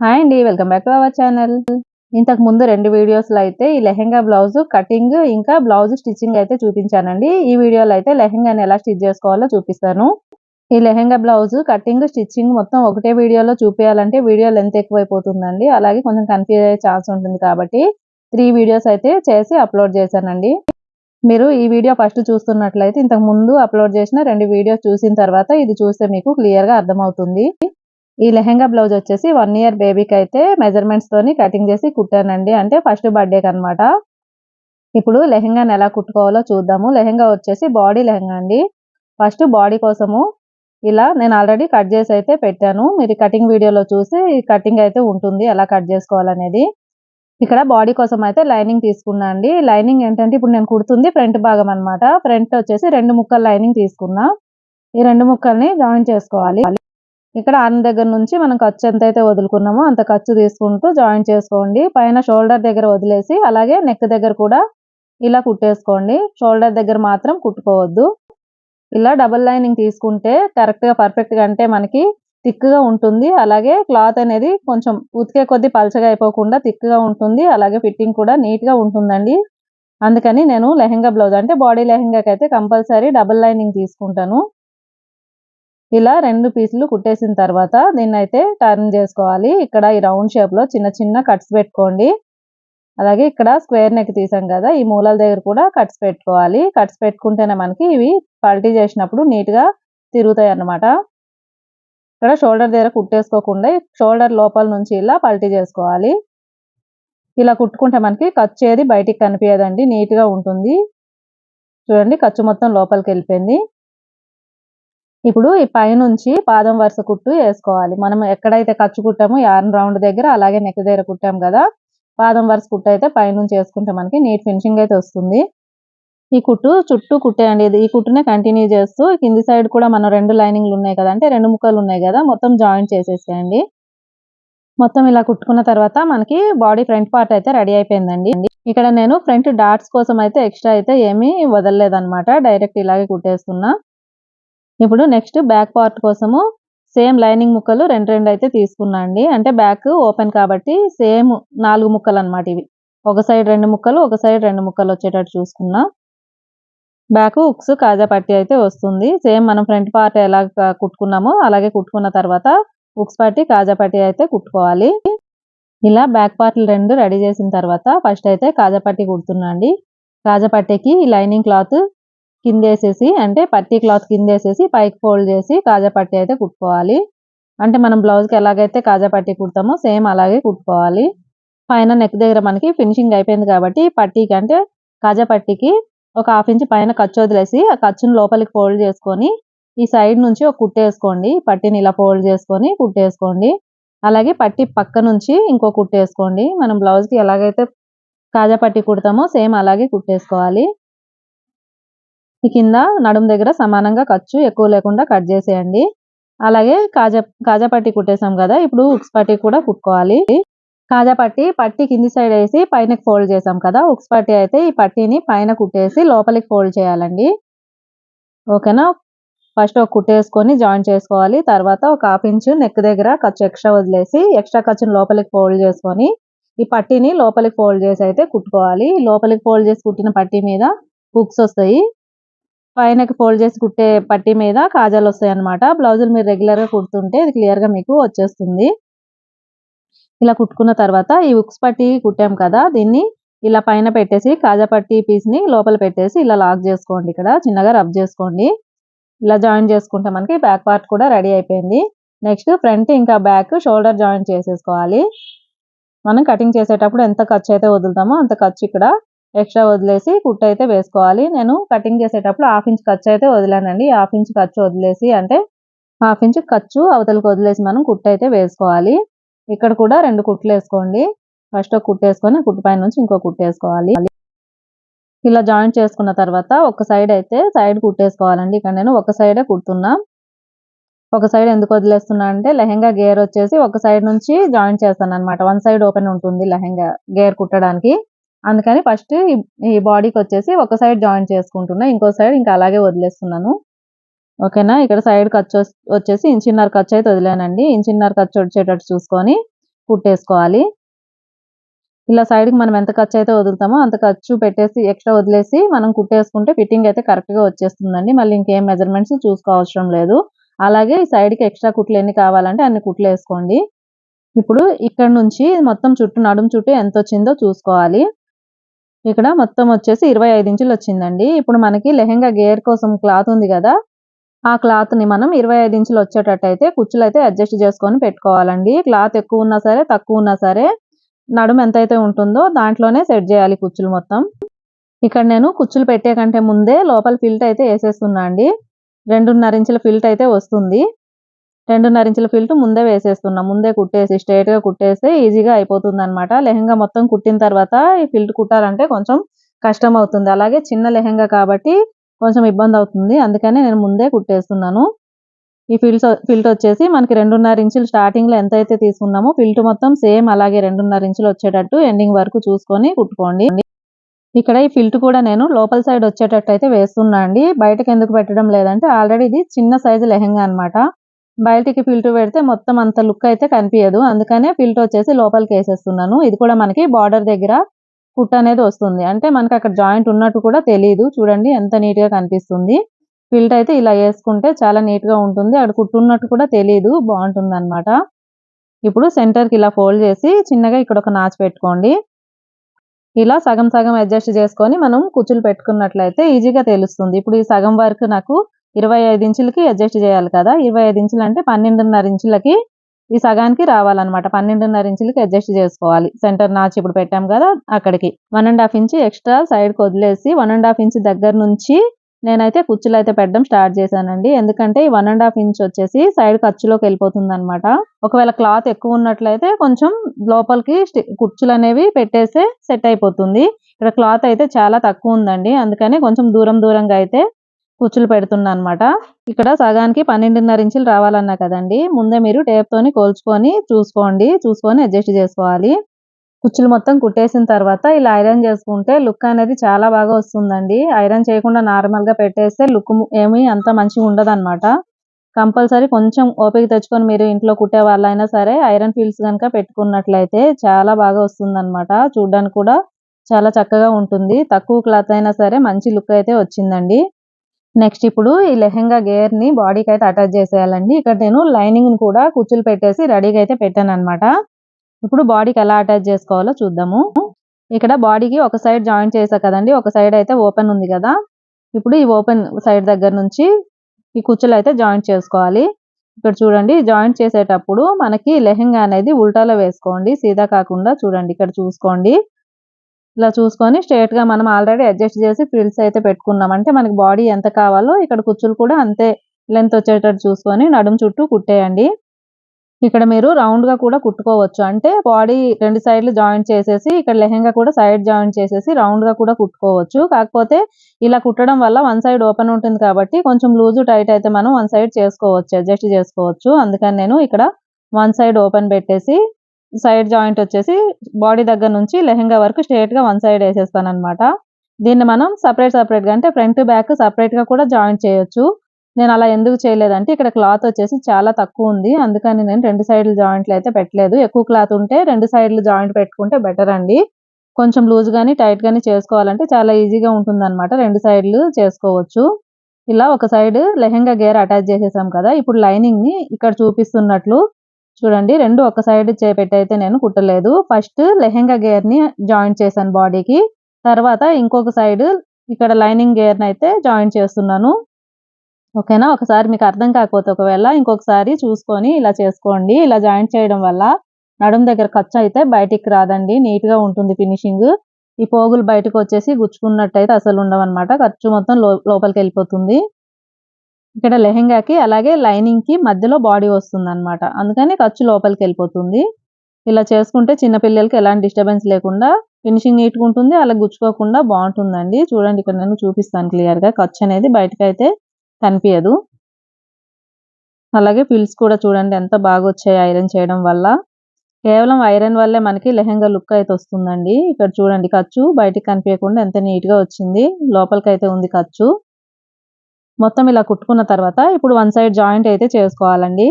Hi అండి welcome back to our channel ఇంతకు ముందు రెండు వీడియోస్లో అయితే ఈ లెహెంగా బ్లౌజ్ కటింగ్ ఇంకా బ్లౌజ్ స్టిచ్చింగ్ అయితే చూపించానండి. ఈ వీడియోలో అయితే లెహెంగాని ఎలా స్టిచ్ చేసుకోవాలో చూపిస్తాను. ఈ లెహెంగా బ్లౌజ్ కటింగ్ స్టిచ్చింగ్ మొత్తం ఒకటే వీడియోలో చూపించాలంటే వీడియో లెంత్ ఎక్కువైపోతుందండి. అలాగే కొంచెం కన్ఫ్యూజ్ అయ్యే ఛాన్స్ ఉంటుంది కాబట్టి త్రీ వీడియోస్ అయితే చేసి అప్లోడ్ చేశానండి. మీరు ఈ వీడియో ఫస్ట్ చూస్తున్నట్లయితే ఇంతకు ముందు అప్లోడ్ చేసిన రెండు వీడియోస్ చూసిన తర్వాత ఇది చూస్తే మీకు క్లియర్గా అర్థమవుతుంది. ఈ లెహెంగా బ్లౌజ్ వచ్చేసి వన్ ఇయర్ బేబీకి అయితే మెజర్మెంట్స్ తోని కటింగ్ చేసి కుట్టానండి. అంటే ఫస్ట్ బర్త్డేకి అనమాట ఇప్పుడు లెహెంగాని ఎలా కుట్టుకోవాలో చూద్దాము. లెహెంగా వచ్చేసి బాడీ లెహెంగా అండి. ఫస్ట్ బాడీ కోసము ఇలా నేను ఆల్రెడీ కట్ చేసి అయితే పెట్టాను. మీరు కటింగ్ వీడియోలో చూసి కటింగ్ అయితే ఉంటుంది. ఎలా కట్ చేసుకోవాలనేది. ఇక్కడ బాడీ కోసం అయితే లైనింగ్ తీసుకున్నా అండి. లైనింగ్ ఏంటంటే ఇప్పుడు నేను కుడుతుంది ఫ్రంట్ భాగం అన్నమాట. ఫ్రంట్ వచ్చేసి రెండు ముక్కలు లైనింగ్ తీసుకున్నా. ఈ రెండు ముక్కల్ని జాయిన్ చేసుకోవాలి. ఇక్కడ ఆర్మ్ దగ్గర నుంచి మనం ఖర్చు ఎంత అయితే వదులుకున్నామో అంత ఖర్చు తీసుకుంటూ జాయిన్ చేసుకోండి. పైన షోల్డర్ దగ్గర వదిలేసి అలాగే నెక్ దగ్గర కూడా ఇలా కుట్టేసుకోండి. షోల్డర్ దగ్గర మాత్రం కుట్టుకోవద్దు. ఇలా డబుల్ లైనింగ్ తీసుకుంటే కరెక్ట్గా పర్ఫెక్ట్గా అంటే మనకి థిక్గా ఉంటుంది. అలాగే క్లాత్ అనేది కొంచెం ఉతికే కొద్ది పలచగా అయిపోకుండా థిక్గా ఉంటుంది. అలాగే ఫిట్టింగ్ కూడా నీట్గా ఉంటుందండి. అందుకని నేను లెహెంగా బ్లౌజ్ అంటే బాడీ లెహెంగాకి అయితే కంపల్సరీ డబుల్ లైనింగ్ తీసుకుంటాను. ఇలా రెండు పీసులు కుట్టేసిన తర్వాత దీన్ని అయితే టర్న్ చేసుకోవాలి. ఇక్కడ ఈ రౌండ్ షేప్లో చిన్న చిన్న కట్స్ పెట్టుకోండి. అలాగే ఇక్కడ స్క్వేర్ నెక్ తీసాం కదా ఈ మూలల దగ్గర కూడా కట్స్ పెట్టుకోవాలి. కట్స్ పెట్టుకుంటేనే మనకి ఇవి పల్టీ చేసినప్పుడు నీట్గా తిరుగుతాయి అన్నమాట. ఇక్కడ షోల్డర్ దగ్గర కుట్టేసుకోకుండా షోల్డర్ లోపల నుంచి ఇలా పల్టీ చేసుకోవాలి. ఇలా కుట్టుకుంటే మనకి ఖర్చు ఏది బయటికి కనిపించదండి నీట్గా ఉంటుంది. చూడండి ఖర్చు మొత్తం లోపలికి వెళ్ళిపోయింది. ఇప్పుడు ఈ పైనుంచి పాదం వరుస కుట్టు వేసుకోవాలి. మనం ఎక్కడైతే ఖర్చు కుట్టామో యార్న్ రౌండ్ దగ్గర అలాగే నెక్ దగ్గర కుట్టాం కదా పాదం వరుస కుట్టు అయితే పైనుంచి వేసుకుంటే మనకి నీట్ ఫినిషింగ్ అయితే వస్తుంది. ఈ కుట్టు చుట్టూ కుట్టేయండి ఇది ఈ కుట్టునే కంటిన్యూ చేస్తూ కింది సైడ్ కూడా మనం రెండు లైనింగ్లు ఉన్నాయి కదా అంటే రెండు ముక్కలు ఉన్నాయి కదా మొత్తం జాయింట్ చేసేసేయండి. మొత్తం ఇలా కుట్టుకున్న తర్వాత మనకి బాడీ ఫ్రంట్ పార్ట్ అయితే రెడీ అయిపోయిందండి. ఇక్కడ నేను ఫ్రంట్ డాట్స్ కోసం అయితే ఎక్స్ట్రా అయితే ఏమీ వదలలేదన్నమాట. డైరెక్ట్ ఇలాగే కుట్టేస్తున్నా. ఇప్పుడు నెక్స్ట్ బ్యాక్ పార్ట్ కోసము సేమ్ లైనింగ్ ముక్కలు రెండు రెండు అయితే తీసుకున్నా అండి. అంటే బ్యాక్ ఓపెన్ కాబట్టి సేమ్ నాలుగు ముక్కలు అన్నమాట ఇవి. ఒక సైడ్ రెండు ముక్కలు ఒక సైడ్ రెండు ముక్కలు వచ్చేటట్టు చూసుకున్నా. బ్యాక్ ఉక్స్ కాజా పట్టి అయితే వస్తుంది. సేమ్ మనం ఫ్రంట్ పార్ట్ ఎలా కుట్టుకున్నామో అలాగే కుట్టుకున్న తర్వాత ఉక్స్ పట్టి కాజా పట్టి అయితే కుట్టుకోవాలి. ఇలా బ్యాక్ పార్ట్లు రెండు రెడీ చేసిన తర్వాత ఫస్ట్ అయితే కాజా పట్టి కుడుతున్నా అండి. కాజా పట్టీకి లైనింగ్ క్లాత్ కిందేసేసి అంటే పట్టి క్లాత్ కిందేసేసి పైకి ఫోల్డ్ చేసి కాజా పట్టి అయితే కుట్టుకోవాలి. అంటే మనం బ్లౌజ్కి ఎలాగైతే కాజా పట్టి కుడతామో సేమ్ అలాగే కుట్టుకోవాలి. పైన నెక్ దగ్గర మనకి ఫినిషింగ్ అయిపోయింది కాబట్టి పట్టీకి అంటే కాజా పట్టీకి ఒక హాఫ్ ఇంచ్ పైన ఖర్చు వదిలేసి ఆ ఖర్చును లోపలికి ఫోల్డ్ చేసుకొని ఈ సైడ్ నుంచి ఒక కుట్టేసుకోండి పట్టీని ఇలా ఫోల్డ్ చేసుకొని కుట్టేసుకోండి అలాగే పట్టి పక్క నుంచి ఇంకో కుట్టేసుకోండి మనం బ్లౌజ్కి ఎలాగైతే కాజా పట్టి కుడతామో సేమ్ అలాగే కుట్టేసుకోవాలి ఈ కింద నడుము దగ్గర సమానంగా ఖర్చు ఎక్కువ లేకుండా కట్ చేసేయండి. అలాగే కాజా కాజా పట్టి కుట్టేసాం కదా ఇప్పుడు ఉక్స్ పట్టి కూడా కుట్టుకోవాలి. కాజా పట్టి పట్టి కింది సైడ్ వేసి పైన ఫోల్డ్ చేసాం కదా ఉక్స్ పట్టి అయితే ఈ పట్టీని పైన కుట్టేసి లోపలికి ఫోల్డ్ చేయాలండి. ఓకేనా? ఫస్ట్ ఒక కుట్టేసుకొని జాయిన్ చేసుకోవాలి. తర్వాత ఒక హాఫ్ ఇంచ్ నెక్ దగ్గర ఖర్చు ఎక్స్ట్రా వదిలేసి ఎక్స్ట్రా ఖర్చుని లోపలికి ఫోల్డ్ చేసుకొని ఈ పట్టీని లోపలికి ఫోల్డ్ చేసి అయితే కుట్టుకోవాలి. లోపలికి ఫోల్డ్ చేసి కుట్టిన పట్టీ మీద హుక్స్ వస్తాయి. పైనకి ఫోల్డ్ చేసి కుట్టే పట్టి మీద కాజాలు వస్తాయి అనమాట బ్లౌజులు మీరు రెగ్యులర్గా కుడుతుంటే ఇది క్లియర్గా మీకు వచ్చేస్తుంది. ఇలా కుట్టుకున్న తర్వాత ఈ ఉక్స్ పట్టి కుట్టాం కదా దీన్ని ఇలా పైన పెట్టేసి కాజా పట్టి పీస్ని లోపల పెట్టేసి ఇలా లాక్ చేసుకోండి ఇక్కడ చిన్నగా రబ్ చేసుకోండి. ఇలా జాయిన్ చేసుకుంటే మనకి బ్యాక్ పార్ట్ కూడా రెడీ అయిపోయింది. నెక్స్ట్ ఫ్రంట్ ఇంకా బ్యాక్ షోల్డర్ జాయిన్ చేసేసుకోవాలి. మనం కటింగ్ చేసేటప్పుడు ఎంత ఖర్చు అయితే వదులుతామో అంత ఖర్చు ఇక్కడ ఎక్స్ట్రా వదిలేసి కుట్టు అయితే వేసుకోవాలి. నేను కటింగ్ చేసేటప్పుడు హాఫ్ ఇంచ్ ఖర్చు అయితే వదిలానండి. హాఫ్ ఇంచ్ ఖర్చు వదిలేసి అంటే హాఫ్ ఇంచ్ ఖర్చు అవతలకు వదిలేసి మనం కుట్టు అయితే వేసుకోవాలి. ఇక్కడ కూడా రెండు కుట్లు వేసుకోండి. ఫస్ట్ ఒక కుట్టు వేసుకొని కుట్టు పైన నుంచి ఇంకో కుట్టు వేసుకోవాలి. ఇలా జాయింట్ చేసుకున్న తర్వాత ఒక సైడ్ అయితే సైడ్ కుట్టేసుకోవాలండి ఇక్కడ నేను ఒక సైడే కుడుతున్నా. ఒక సైడ్ ఎందుకు వదిలేస్తున్నా అంటే లెహెంగా గేర్ వచ్చేసి ఒక సైడ్ నుంచి జాయింట్ చేస్తాను అనమాట వన్ సైడ్ ఓపెన్ ఉంటుంది లెహెంగా గేర్ కుట్టడానికి. అందుకని ఫస్ట్ ఈ బాడీకి వచ్చేసి ఒక సైడ్ జాయిన్ చేసుకుంటున్నా ఇంకో సైడ్ ఇంకా అలాగే వదిలేస్తున్నాను. ఓకేనా? ఇక్కడ సైడ్ ఖర్చు వచ్చేసి ఇంచిన్నర ఖర్చు అయితే వదిలేనండి. ఇంచిన్నర ఖర్చు వచ్చేటట్టు చూసుకొని కుట్టేసుకోవాలి. ఇలా సైడ్కి మనం ఎంత ఖర్చు అయితే వదులుతామో అంత ఖర్చు పెట్టేసి ఎక్స్ట్రా వదిలేసి మనం కుట్టేసుకుంటే ఫిట్టింగ్ అయితే కరెక్ట్గా వచ్చేస్తుందండి. మళ్ళీ ఇంకేం మెజర్మెంట్స్ చూసుకోవసరం లేదు. అలాగే ఈ సైడ్కి ఎక్స్ట్రా కుట్లు ఎన్ని కావాలంటే అన్ని కుట్లు వేసుకోండి. ఇప్పుడు ఇక్కడ నుంచి మొత్తం చుట్టూ నడుము చుట్టూ ఎంత వచ్చిందో చూసుకోవాలి. ఇక్కడ మొత్తం వచ్చేసి ఇరవై ఐదు ఇంచులు వచ్చిందండి. ఇప్పుడు మనకి లెహెంగా గేర్ కోసం క్లాత్ ఉంది కదా ఆ క్లాత్ని మనం ఇరవై ఐదు ఇంచులు వచ్చేటట్టు అయితే కుచ్చులు అయితే అడ్జస్ట్ చేసుకొని పెట్టుకోవాలండి. క్లాత్ ఎక్కువ ఉన్నా సరే తక్కువ ఉన్నా సరే నడుము ఎంతైతే ఉంటుందో దాంట్లోనే సెట్ చేయాలి కుచ్చులు మొత్తం. ఇక్కడ నేను కుచ్చులు పెట్టే కంటే ముందే లోపల ఫిల్ట్ అయితే వేసేస్తున్నా అండి. రెండున్నర ఇంచుల ఫిల్ట్ అయితే వస్తుంది. రెండున్నర ఇంచుల ఫిల్ట్ ముందే వేసేస్తున్నాం. ముందే కుట్టేసి స్ట్రైట్గా కుట్టేస్తే ఈజీగా అయిపోతుంది అనమాట లెహంగా మొత్తం కుట్టిన తర్వాత ఈ ఫిల్ట్ కుట్టాలంటే కొంచెం కష్టం అవుతుంది అలాగే చిన్న లెహంగా కాబట్టి కొంచెం ఇబ్బంది అవుతుంది అందుకనే నేను ముందే కుట్టేస్తున్నాను. ఈ ఫిల్ట్ ఫిల్ట్ వచ్చేసి మనకి రెండున్నర ఇంచులు స్టార్టింగ్లో ఎంత అయితే తీసుకున్నామో ఫిల్ట్ మొత్తం సేమ్ అలాగే రెండున్నర ఇంచులు వచ్చేటట్టు ఎండింగ్ వరకు చూసుకొని కుట్టుకోండి. ఇక్కడ ఈ ఫిల్ట్ కూడా నేను లోపల సైడ్ వచ్చేటట్టు అయితే వేస్తున్నా అండి. బయటకు ఎందుకు పెట్టడం లేదంటే ఆల్రెడీ ఇది చిన్న సైజు లెహంగా అన్నమాట. బయటికి ఫిల్టర్ పెడితే మొత్తం అంత లుక్ అయితే కనిపించదు. అందుకనే ఫిల్టర్ వచ్చేసి లోపలికి వేసేస్తున్నాను. ఇది కూడా మనకి బార్డర్ దగ్గర కుట్ అనేది వస్తుంది. అంటే మనకి అక్కడ జాయింట్ ఉన్నట్టు కూడా తెలియదు చూడండి ఎంత నీట్గా కనిపిస్తుంది. ఫిల్ట్ అయితే ఇలా వేసుకుంటే చాలా నీట్గా ఉంటుంది. అక్కడ కుట్టున్నట్టు కూడా తెలియదు బాగుంటుంది అనమాట ఇప్పుడు సెంటర్కి ఇలా ఫోల్డ్ చేసి చిన్నగా ఇక్కడ ఒక నాచు పెట్టుకోండి. ఇలా సగం సగం అడ్జస్ట్ చేసుకొని మనం కుచ్చులు పెట్టుకున్నట్లయితే ఈజీగా తెలుస్తుంది. ఇప్పుడు ఈ సగం వరకు నాకు ఇరవై ఐదు ఇంచులకి అడ్జస్ట్ చేయాలి కదా. ఇరవై ఐదు ఇంచులు అంటే పన్నెండున్నర ఇంచులకి ఈ సగానికి రావాలన్నమాట. పన్నెండున్నర ఇంచులకి అడ్జస్ట్ చేసుకోవాలి. సెంటర్ నాచ్ ఇప్పుడు పెట్టాం కదా అక్కడికి. One and half inch extra సైడ్కి వదిలేసి వన్ అండ్ హాఫ్ ఇంచ్ దగ్గర నుంచి నేనైతే కుచ్చులు అయితే పెట్టడం స్టార్ట్ చేశానండి. ఎందుకంటే ఈ వన్ అండ్ హాఫ్ ఇంచ్ వచ్చేసి సైడ్ ఖర్చులోకి వెళ్ళిపోతుంది అనమాట ఒకవేళ క్లాత్ ఎక్కువ ఉన్నట్లయితే కొంచెం లోపలికి కుచ్చులు అనేవి పెట్టేస్తే సెట్ అయిపోతుంది. ఇక్కడ క్లాత్ అయితే చాలా తక్కువ ఉందండి. అందుకని కొంచెం దూరం దూరంగా అయితే కుచ్చులు పెడుతున్నా అనమాట ఇక్కడ సగానికి పన్నెండున్నర ఇంచులు రావాలన్నా కదండి. ముందే మీరు టేప్ తోని కోల్చుకొని చూసుకోండి. చూసుకొని అడ్జస్ట్ చేసుకోవాలి. కుచ్చులు మొత్తం కుట్టేసిన తర్వాత ఇలా ఐరన్ చేసుకుంటే లుక్ అనేది చాలా బాగా వస్తుందండి. ఐరన్ చేయకుండా నార్మల్గా పెట్టేస్తే లుక్ ఏమీ అంత మంచిగా ఉండదనమాట కంపల్సరీ కొంచెం ఓపిక తెచ్చుకొని మీరు ఇంట్లో కుట్టే వాళ్ళైనా సరే ఐరన్ ఫీల్స్ కనుక పెట్టుకున్నట్లయితే చాలా బాగా వస్తుందన్నమాట. చూడడానికి కూడా చాలా చక్కగా ఉంటుంది. తక్కువ క్లాత్ అయినా సరే మంచి లుక్ అయితే వచ్చిందండి. నెక్స్ట్ ఇప్పుడు ఈ లెహెంగా గేర్ని బాడీకి అయితే అటాచ్ చేసేయాలండి. ఇక్కడ నేను లైనింగ్ కూడా కుచ్చులు పెట్టేసి రెడీగా అయితే పెట్టాను అనమాట ఇప్పుడు బాడీకి ఎలా అటాచ్ చేసుకోవాలో చూద్దాము. ఇక్కడ బాడీకి ఒక సైడ్ జాయింట్ చేసా కదండి ఒక సైడ్ అయితే ఓపెన్ ఉంది కదా. ఇప్పుడు ఈ ఓపెన్ సైడ్ దగ్గర నుంచి ఈ కుచ్చులు అయితే జాయింట్ చేసుకోవాలి. ఇక్కడ చూడండి జాయింట్ చేసేటప్పుడు మనకి లెహెంగా అనేది ఉల్టాలో వేసుకోండి సీదా కాకుండా చూడండి ఇక్కడ చూసుకోండి. ఇలా చూసుకొని స్ట్రేట్గా మనం ఆల్రెడీ అడ్జస్ట్ చేసి ఫ్రిల్స్ అయితే పెట్టుకున్నాం. అంటే మనకి బాడీ ఎంత కావాలో ఇక్కడ కుచ్చులు కూడా అంతే లెంత్ వచ్చేటట్టు చూసుకొని నడుము చుట్టూ కుట్టేయండి. ఇక్కడ మీరు రౌండ్గా కూడా కుట్టుకోవచ్చు. అంటే బాడీ రెండు సైడ్లు జాయింట్ చేసేసి ఇక్కడ లెహెంగా కూడా సైడ్ జాయింట్ చేసేసి రౌండ్గా కూడా కుట్టుకోవచ్చు. కాకపోతే ఇలా కుట్టడం వల్ల వన్ సైడ్ ఓపెన్ ఉంటుంది కాబట్టి కొంచెం లూజు టైట్ అయితే మనం వన్ సైడ్ చేసుకోవచ్చు అడ్జస్ట్ చేసుకోవచ్చు. అందుకని నేను ఇక్కడ వన్ సైడ్ ఓపెన్ పెట్టేసి సైడ్ జాయింట్ వచ్చేసి బాడీ దగ్గర నుంచి లెహెంగా వరకు స్ట్రైట్గా వన్ సైడ్ వేసేస్తాను అనమాట దీన్ని మనం సపరేట్ సపరేట్గా అంటే ఫ్రంట్ బ్యాక్ సపరేట్గా కూడా జాయింట్ చేయొచ్చు. నేను అలా ఎందుకు చేయలేదంటే ఇక్కడ క్లాత్ వచ్చేసి చాలా తక్కువ ఉంది. అందుకని నేను రెండు సైడ్లు జాయింట్లు అయితే పెట్టలేదు. ఎక్కువ క్లాత్ ఉంటే రెండు సైడ్లు జాయింట్ పెట్టుకుంటే బెటర్ అండి. కొంచెం లూజ్ కానీ టైట్ కానీ చేసుకోవాలంటే చాలా ఈజీగా ఉంటుంది అనమాట రెండు సైడ్లు చేసుకోవచ్చు. ఇలా ఒక సైడ్ లెహెంగా గేర్ అటాచ్ చేసేసాం కదా ఇప్పుడు లైనింగ్ని ఇక్కడ చూపిస్తున్నట్లు చూడండి రెండు ఒక సైడ్ చేపెట్టయితే నేను కుట్టలేదు. ఫస్ట్ లెహెంగా గేర్ని జాయింట్ చేశాను బాడీకి తర్వాత ఇంకొక సైడ్ ఇక్కడ లైనింగ్ గేర్ని అయితే జాయింట్ చేస్తున్నాను. ఓకేనా? ఒకసారి మీకు అర్థం కాకపోతే ఒకవేళ ఇంకొకసారి చూసుకొని ఇలా చేసుకోండి. ఇలా జాయింట్ చేయడం వల్ల నడుము దగ్గర ఖర్చు అయితే బయటికి రాదండి. నీట్గా ఉంటుంది ఫినిషింగ్ ఈ పోగులు బయటకు వచ్చేసి గుచ్చుకున్నట్టయితే అసలు ఉండవన్నమాట. ఖర్చు మొత్తం లోపలికి వెళ్ళిపోతుంది. ఇక్కడ లెహెంగాకి అలాగే లైనింగ్కి మధ్యలో బాడీ వస్తుంది అనమాట అందుకని ఖర్చు లోపలికి వెళ్ళిపోతుంది. ఇలా చేసుకుంటే చిన్న పిల్లలకి ఎలాంటి డిస్టర్బెన్స్ లేకుండా ఫినిషింగ్ నీట్గా ఉంటుంది. అలా గుచ్చుకోకుండా బాగుంటుందండి. చూడండి ఇక్కడ నేను చూపిస్తాను క్లియర్గా ఖర్చు అనేది బయటకు అయితే కనిపించదు అలాగే పిల్స్ కూడా చూడండి ఎంత బాగా వచ్చాయి ఐరన్ చేయడం వల్ల. కేవలం ఐరన్ వల్లే మనకి లెహెంగా లుక్ అయితే వస్తుందండి. ఇక్కడ చూడండి ఖర్చు బయటికి కనిపించకుండా ఎంత నీట్గా వచ్చింది. లోపలికి అయితే ఉంది ఖర్చు. మొత్తం ఇలా కుట్టుకున్న తర్వాత ఇప్పుడు వన్ సైడ్ జాయింట్ అయితే చేసుకోవాలండి.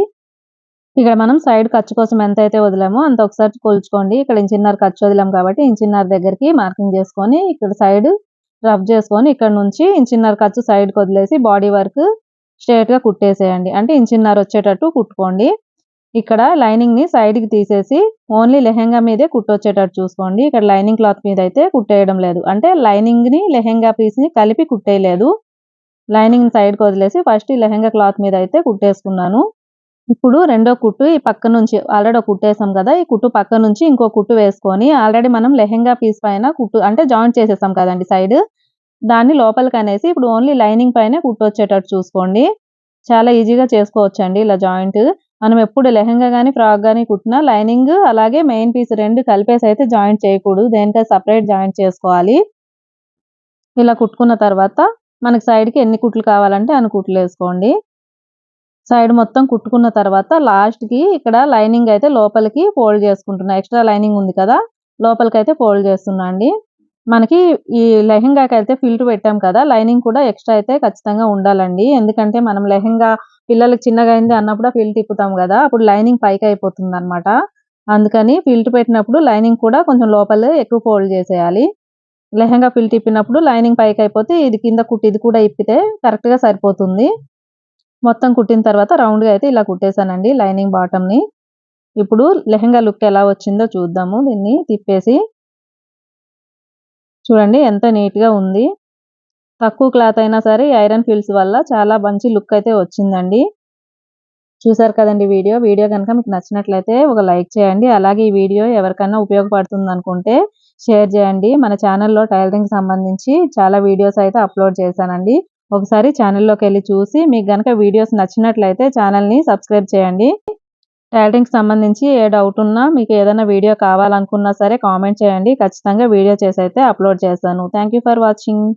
ఇక్కడ మనం సైడ్ ఖర్చు కోసం ఎంత అయితే వదిలామో అంత ఒకసారి కొలుచుకోండి. ఇక్కడ ఇంచిన్నర ఖర్చు వదిలాం కాబట్టి ఇంచిన్నర దగ్గరికి మార్కింగ్ చేసుకొని ఇక్కడ సైడ్ రబ్ చేసుకొని ఇక్కడ నుంచి ఇంచిన్నర ఖర్చు సైడ్కి వదిలేసి బాడీ వర్క్ స్ట్రేట్గా కుట్టేసేయండి. అంటే ఇంచిన్నర వచ్చేటట్టు కుట్టుకోండి. ఇక్కడ లైనింగ్ని సైడ్కి తీసేసి ఓన్లీ లెహెంగా మీదే కుట్టొచ్చేటట్టు చూసుకోండి. ఇక్కడ లైనింగ్ క్లాత్ మీద అయితే కుట్టేయడం లేదు. అంటే లైనింగ్ని లెహెంగా పీస్ని కలిపి కుట్టేయలేదు. లైనింగ్ సైడ్కి వదిలేసి ఫస్ట్ ఈ లెహెంగా క్లాత్ మీద అయితే కుట్టేసుకున్నాను. ఇప్పుడు రెండో కుట్టు ఈ పక్క నుంచి ఆల్రెడీ ఒక కుట్టేసాం కదా ఈ కుట్టు పక్క నుంచి ఇంకో కుట్టు వేసుకొని ఆల్రెడీ మనం లెహెంగా పీస్ పైన కుట్టు అంటే జాయింట్ చేసేసాం కదండి సైడ్. దాన్ని లోపలికి అనేసి ఇప్పుడు ఓన్లీ లైనింగ్ పైన కుట్టు వచ్చేటట్టు చూసుకోండి. చాలా ఈజీగా చేసుకోవచ్చండి ఇలా జాయింట్. మనం ఎప్పుడు లెహంగా కానీ ఫ్రాక్ కానీ కుట్టినా లైనింగ్ అలాగే మెయిన్ పీస్ రెండు కలిపేసి అయితే జాయింట్ చేయకూడదు. దేనికైతే సపరేట్ జాయింట్ చేసుకోవాలి. ఇలా కుట్టుకున్న తర్వాత మనకి సైడ్కి ఎన్ని కుట్లు కావాలంటే అన్ని కుట్లు వేసుకోండి. సైడ్ మొత్తం కుట్టుకున్న తర్వాత లాస్ట్కి ఇక్కడ లైనింగ్ అయితే లోపలికి ఫోల్డ్ చేసుకుంటున్నా. ఎక్స్ట్రా లైనింగ్ ఉంది కదా లోపలికి అయితే ఫోల్డ్ చేస్తున్నా అండి. మనకి ఈ లెహెంగాకి అయితే ఫిల్టర్ పెట్టాం కదా లైనింగ్ కూడా ఎక్స్ట్రా అయితే ఖచ్చితంగా ఉండాలండి. ఎందుకంటే మనం లెహెంగా పిల్లలకి చిన్నగా అయింది అన్నప్పుడు ఫిల్ తిప్పుతాం కదా అప్పుడు లైనింగ్ పైకి అయిపోతుంది అనమాట అందుకని ఫిల్టర్ పెట్టినప్పుడు లైనింగ్ కూడా కొంచెం లోపల ఎక్కువ ఫోల్డ్ చేసేయాలి. లెహంగా ఫిల్ తిప్పినప్పుడు లైనింగ్ పైకి అయిపోతే ఇది కింద కుట్టి ఇది కూడా ఇప్పితే కరెక్ట్గా సరిపోతుంది. మొత్తం కుట్టిన తర్వాత రౌండ్గా అయితే ఇలా కుట్టేశానండి లైనింగ్ బాటమ్ని. ఇప్పుడు లెహంగా లుక్ ఎలా వచ్చిందో చూద్దాము దీన్ని తిప్పేసి. చూడండి ఎంత నీట్గా ఉంది. తక్కువ క్లాత్ అయినా సరే ఐరన్ ఫీల్స్ వల్ల చాలా మంచి లుక్ అయితే వచ్చిందండి. చూసారు కదండి వీడియో. వీడియో కనుక మీకు నచ్చినట్లయితే ఒక లైక్ చేయండి. అలాగే ఈ వీడియో ఎవరికైనా ఉపయోగపడుతుంది అనుకుంటే షేర్ చేయండి. మన ఛానల్లో టైలరింగ్ సంబంధించి చాలా వీడియోస్ అయితే అప్లోడ్ చేశానండి. ఒకసారి ఛానల్లోకి వెళ్ళి చూసి మీకు కనుక వీడియోస్ నచ్చినట్లయితే ఛానల్ని సబ్స్క్రైబ్ చేయండి. టైలరింగ్ సంబంధించి ఏ డౌట్ ఉన్నా మీకు ఏదైనా వీడియో కావాలనుకున్నా సరే కామెంట్ చేయండి. ఖచ్చితంగా వీడియో చేసి అయితే అప్లోడ్ చేస్తాను. Thank for watching.